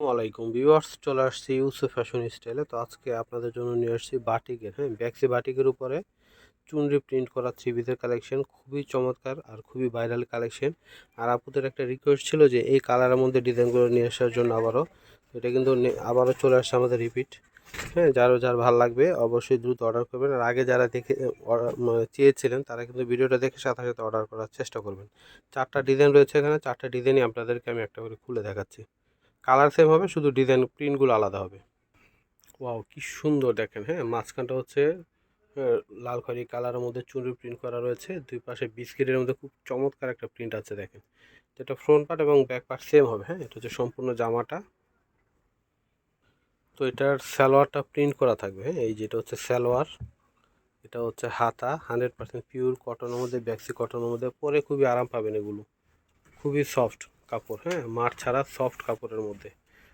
ওয়ালাইকুম ভিউয়ার্স, চলে আসছি ইউসুফ ফ্যাশন স্টাইলে। তো আজকে আপনাদের জন্য নিয়ে আসছি বাটিকের হ্যাঁ ব্যাক্সি বাটিকের উপরে চুনরি প্রিন্ট করা থ্রি পিসের কালেকশন, খুবই চমৎকার আর খুবই ভাইরাল কালেকশন। আর আপুদের একটা রিকোয়েস্ট ছিল যে এই কালারের মধ্যে ডিজাইনগুলো নিয়ে আসার জন্য আবারও। এটা কিন্তু আবারও চলে আসছে আমাদের রিপিট হ্যাঁ যারও যার ভালো লাগবে অবশ্যই দ্রুত অর্ডার করবেন। আর আগে যারা দেখে মানে চেয়েছিলেন, তারা কিন্তু ভিডিওটা দেখে সাথে সাথে অর্ডার করার চেষ্টা করবেন। চারটা ডিজাইন রয়েছে এখানে, চারটা ডিজাইনই আপনাদেরকে আমি একটা করে খুলে দেখাচ্ছি। কালার সেম হবে, শুধু ডিজাইন প্রিন্টগুলো আলাদা হবে। ওয়াও কি সুন্দর দেখেন হ্যাঁ? মাঝখানটা হচ্ছে লাল খয়েরি কালারের মধ্যে চুনরি প্রিন্ট করা রয়েছে। দুই পাশে বিস্কিটের মধ্যে খুব চমৎকার একটা প্রিন্ট আছে দেখেন। যেটা ফ্রন্ট পার্ট এবং ব্যাক পার্ট সেম হবে হ্যাঁ? এটা হচ্ছে সম্পূর্ণ জামাটা। তো এটার সালোয়ারটা প্রিন্ট করা থাকবে হ্যাঁ? এই যেটা হচ্ছে সালোয়ার, এটা হচ্ছে হাতা হান্ড্রেড পার্সেন্ট পিওর কটনের মধ্যে ব্যাক্সি কটনের মধ্যে, পরে খুবই আরাম পাবেন এগুলো। খুবই সফট কাপড় হ্যাঁ? মার ছাড়া সফট কাপড়ের মধ্যে।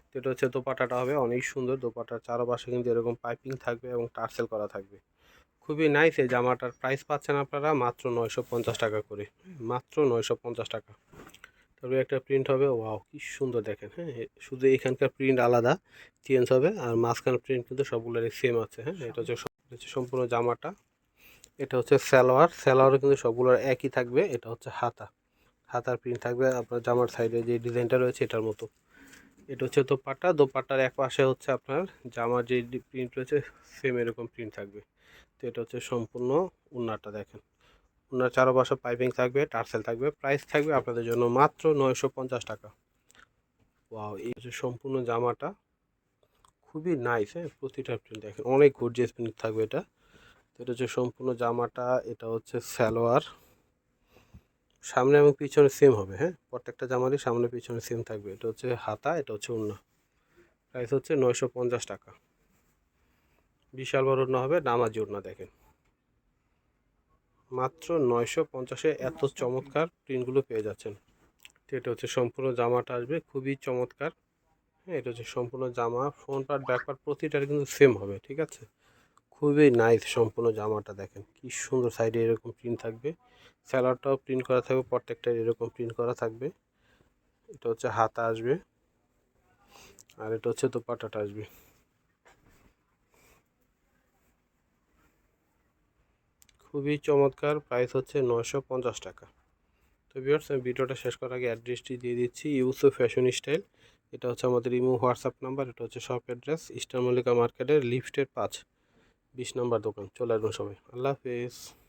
তো এটা হচ্ছে দোপাটাটা হবে, অনেক সুন্দর দোপাটার চারপাশে কিন্তু এরকম পাইপিং থাকবে এবং টার্সেল করা থাকবে। খুবই নাইস এই জামাটার প্রাইস পাচ্ছেন আপনারা মাত্র নয়শো পঞ্চাশ টাকা করে। মাত্র নয়শো পঞ্চাশ টাকা। তবে একটা প্রিন্ট হবে ওয়াও কি সুন্দর দেখেন হ্যাঁ? শুধু এখানকার প্রিন্ট আলাদা চেঞ্জ হবে আর মাঝখানের প্রিন্ট কিন্তু সবগুলোরই সেম আছে হ্যাঁ? এটা হচ্ছে হচ্ছে সম্পূর্ণ জামাটা। এটা হচ্ছে সালোয়ার, সালোয়ারও কিন্তু সবগুলোর একই থাকবে, এটা হচ্ছে হাতা। হাতার প্রিন্ট থাকবে, আপনার জামার সাইডে যে ডিজাইনটা রয়েছে এটার মতো। এটা হচ্ছে দোপাট্টা দোপাট্টার এক পাশে হচ্ছে আপনার জামার যে প্রিন্ট রয়েছে সেম এরকম প্রিন্ট থাকবে। তো এটা হচ্ছে সম্পূর্ণ উন্নাটা দেখেন। উন্নার চারপাশে পাইপিং থাকবে, টার্সেল থাকবে প্রাইস থাকবে আপনাদের জন্য মাত্র নয়শো পঞ্চাশ টাকা। ওয়াও এই হচ্ছে সম্পূর্ণ জামাটা। খুবই নাইস হ্যাঁ প্রতিটা প্রিন্ট দেখেন। অনেক গর্জিয়াস প্রিন্ট থাকবে এটা। তো এটা হচ্ছে সম্পূর্ণ জামাটা, এটা হচ্ছে সালোয়ার। সামনে এবং পিছনে সেম হবে হ্যাঁ? প্রত্যেকটা জামারই সামনে পিছনে সেম থাকবে। এটা হচ্ছে হাতা, এটা হচ্ছে ওড়না। প্রাইস হচ্ছে নয়শো পঞ্চাশ টাকা। বিশাল বড় ওড়না হবে, নামাজি ওড়না দেখেন। মাত্র নয়শো পঞ্চাশে এত চমৎকার প্রিন্টগুলো পেয়ে যাচ্ছেন। তো এটা হচ্ছে সম্পূর্ণ জামাটা আসবে, খুবই চমৎকার। হ্যাঁ এটা হচ্ছে সম্পূর্ণ জামা ফ্রন্ট পার্ট ব্যাক পার্ট প্রতিটার কিন্তু সেম হবে, ঠিক আছে? খুবই নাইস সম্পূর্ণ জামাটা দেখেন। কি সুন্দর সাইডে এরকম প্রিন্ট থাকবে। স্যালাডটাও প্রিন্ট করা থাকবে প্রত্যেকটা এরকম প্রিন্ট করা থাকবে। এটা হচ্ছে হাতা আসবে। আর এটা হচ্ছে দোপাট্টাটা আসবে। খুবই চমৎকার প্রাইস হচ্ছে নয়শো পঞ্চাশ টাকা। তো ভিউয়ার্স আমি ভিডিওটা শেষ করার আগে অ্যাড্রেসটি দিয়ে দিচ্ছি ইউসো ফ্যাশন স্টাইল এটা হচ্ছে আমাদের ইমো হোয়াটসঅ্যাপ নাম্বার এটা হচ্ছে শপ অ্যাড্রেস ইস্টার মল্লিকা মার্কেটের লিফটের পাঁচ। বিশ নম্বর দোকান। চলে আসবেন সবাই। আল্লাহ হাফেজ।